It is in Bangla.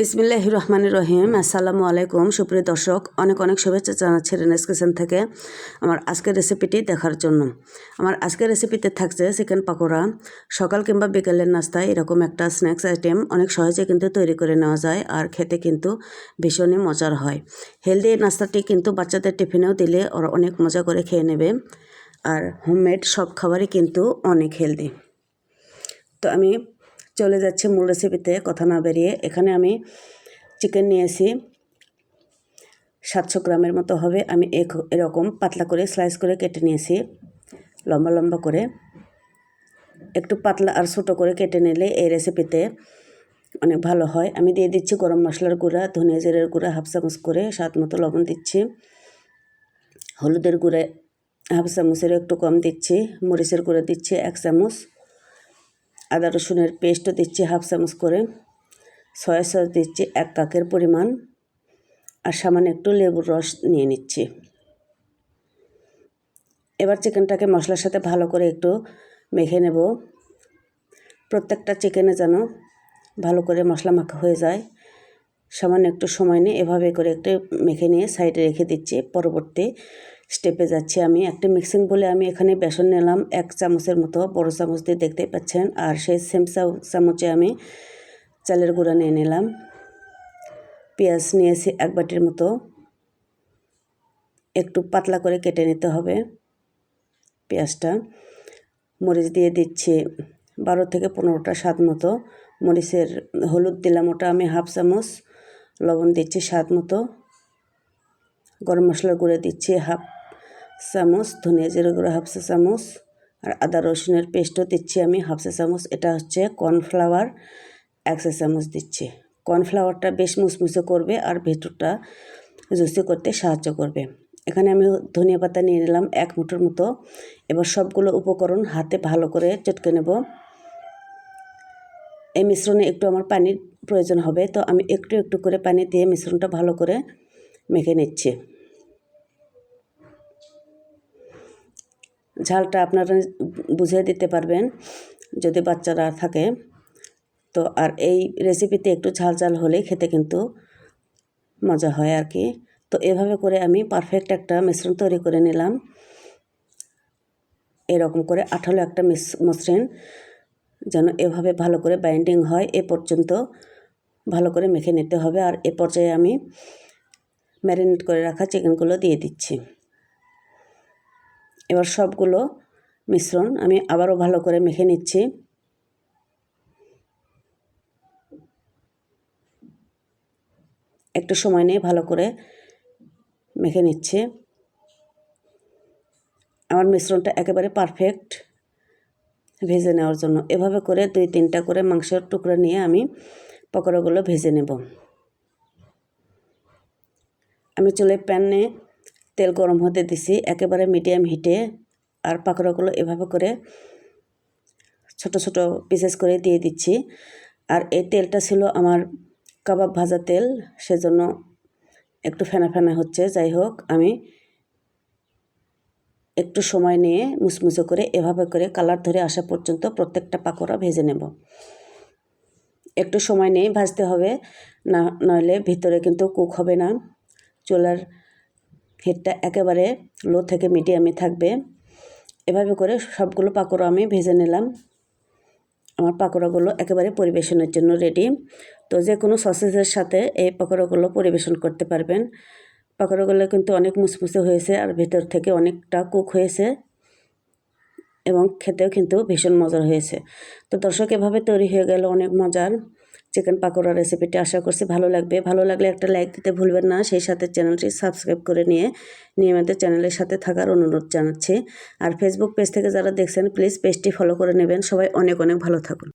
বিসমিল্লাহ রহমান রহিম। আসসালামু আলাইকুম। সুপ্রিয় দর্শক, অনেক অনেক শুভেচ্ছা জানাচ্ছি রেনেস কিচেন থেকে আমার আজকের রেসিপিটি দেখার জন্য। আমার আজকের রেসিপিতে থাকছে চিকেন পাকোড়া। সকাল কিংবা বিকেলের নাস্তায় এরকম একটা স্ন্যাক্স আইটেম অনেক সহজে কিন্তু তৈরি করে নেওয়া যায় আর খেতে কিন্তু ভীষণই মজার হয়। হেলদি নাস্তাটি কিন্তু বাচ্চাদের টিফিনেও দিলে ওরা অনেক মজা করে খেয়ে নেবে আর হোমমেড সব খাবারই কিন্তু অনেক হেলদি তো আমি চলে যাচ্ছে মূল রেসিপিতে কথা না বেরিয়ে। এখানে আমি চিকেন নিয়েছি। সাতশো গ্রামের মতো হবে। আমি এরকম পাতলা করে স্লাইস করে কেটে নিয়েছি, লম্বা লম্বা করে। একটু পাতলা আর ছোটো করে কেটে নিলে এই রেসিপিতে অনেক ভালো হয়। আমি দিয়ে দিচ্ছি গরম মশলার গুঁড়া, ধনিয়া জিরের গুঁড়া, হাফ চামচ করে স্বাদ মতো লবণ দিচ্ছি। হলুদের গুঁড়া হাফ চামচের একটু কম দিচ্ছি। মরিচের গুঁড়া দিচ্ছি এক চামচ। আদা রসুনের পেস্টও দিচ্ছি হাফ চামচ করে। সয়া সস দিচ্ছি এক কাকের পরিমাণ। আর সামান্য একটু লেবুর রস নিয়ে নিচ্ছি। এবার চিকেনটাকে মশলার সাথে ভালো করে একটু মেখে নেব। প্রত্যেকটা চিকেনে যেন ভালো করে মশলা মাখা হয়ে যায়। সামান্য একটু সময় নিয়ে এভাবে করে একটু মেখে নিয়ে সাইডে রেখে দিচ্ছি। পরবর্তী স্টেপে যাচ্ছি আমি। একটা মিক্সিং বলে আমি এখানে বেসন নিলাম, এক চামচের মতো, বড় চামচ দিয়ে দেখতে পাচ্ছেন। আর সেই সেম চামচে আমি চালের গুঁড়া নিয়ে নিলাম। পেঁয়াজ নিয়েছি এক বাটির মতো। একটু পাতলা করে কেটে নিতে হবে পেঁয়াজটা। মরিচ দিয়ে দিচ্ছি বারো থেকে পনেরোটা স্বাদ মতো। মরিচের হলুদ দিলাম ওটা আমি হাফ চামচ। লবণ দিচ্ছি স্বাদ মতো। গরম মশলার গুঁড়ো দিচ্ছি হাফ চামচ, ধনিয়া জিরে গুঁড়ো হাফ চা চামচ আর আদা রসুনের পেস্টও দিচ্ছি আমি হাফ চা চামচ। এটা হচ্ছে কর্নফ্লাওয়ার, এক চা চামচ দিচ্ছি। কর্নফ্লাওয়ারটা বেশ মুসমুসে করবে আর ভেতরটা জুসি করতে সাহায্য করবে। এখানে আমি ধনিয়া পাতা নিয়ে নিলাম এক মুঠোর মতো। এবার সবগুলো উপকরণ হাতে ভালো করে চটকে নেব। এই মিশ্রণে একটু আমার পানির প্রয়োজন হবে, তো আমি একটু একটু করে পানি দিয়ে মিশ্রণটা ভালো করে মেখে নিচ্ছি। ঝালটা আপনারা বুঝিয়ে দিতে পারবেন যদি বাচ্চারা থাকে। তো আর এই রেসিপিতে একটু ঝাল ঝাল হলেই খেতে কিন্তু মজা হয় আর কি। তো এভাবে করে আমি পারফেক্ট একটা মিশ্রণ তৈরি করে নিলাম। এরকম করে আঠালো একটা মসৃণ যেন এভাবে ভালো করে বাইন্ডিং হয়, এ পর্যন্ত ভালো করে মেখে নিতে হবে। আর এ পর্যায়ে আমি ম্যারিনেট করে রাখা চিকেনগুলো দিয়ে দিচ্ছি। এবার সবগুলো মিশ্রণ আমি আবারও ভালো করে মেখে নিচ্ছি। একটু সময় নিয়ে ভালো করে মেখে নিচ্ছে। আমার মিশ্রণটা একেবারে পারফেক্ট ভেজে নেওয়ার জন্য। এভাবে করে দুই তিনটা করে মাংসের টুকরো নিয়ে আমি পকোড়াগুলো ভেজে নেব। আমি চুলে প্যানে তেল গরম হতে দিছি। একেবারে মিডিয়াম হিটে। আর পাকোড়াগুলো এভাবে করে ছোট ছোট পিসেস করে দিয়ে দিচ্ছি। আর এই তেলটা ছিল আমার কাবাব ভাজা তেল। সেজন্য একটু ফেনা ফেনা হচ্ছে। যাই হোক, আমি একটু সময় নিয়ে মুসমুসে করে এভাবে করে কালার ধরে আসা পর্যন্ত প্রত্যেকটা পাকোড়া ভেজে নেব। একটু সময় নিয়ে ভাজতে হবে, না, নইলে ভিতরে কিন্তু কুক হবে না। চুলার হিটটা একেবারে লো থেকে মিডিয়ামে থাকবে। এভাবে করে সবগুলো পাকোড়া আমি ভেজে নিলাম। আমার পাকোড়াগুলো একেবারে পরিবেশনের জন্য রেডি। তো যে কোনো সসেসের সাথে এই পাকোড়াগুলো পরিবেশন করতে পারবেন। পাকোড়াগুলো কিন্তু অনেক মুসমুসে হয়েছে আর ভেতর থেকে অনেকটা কুক হয়েছে এবং খেতেও কিন্তু ভীষণ মজার হয়েছে। তো দর্শক, এভাবে তৈরি হয়ে গেল অনেক মজার চিকেন পাকোড়া রেসিপিটি। আশা করছি ভালো লাগবে। ভালো লাগলে একটা লাইক দিতে ভুলবেন না। সেই সাথে চ্যানেলটি সাবস্ক্রাইব করে নিয়ে নিয়মিত চ্যানেলের সাথে থাকার অনুরোধ জানাচ্ছি। আর ফেসবুক পেজ থেকে যারা দেখছেন প্লিজ পেজটি ফলো করে নেবেন। সবাই অনেক অনেক ভালো থাকুন।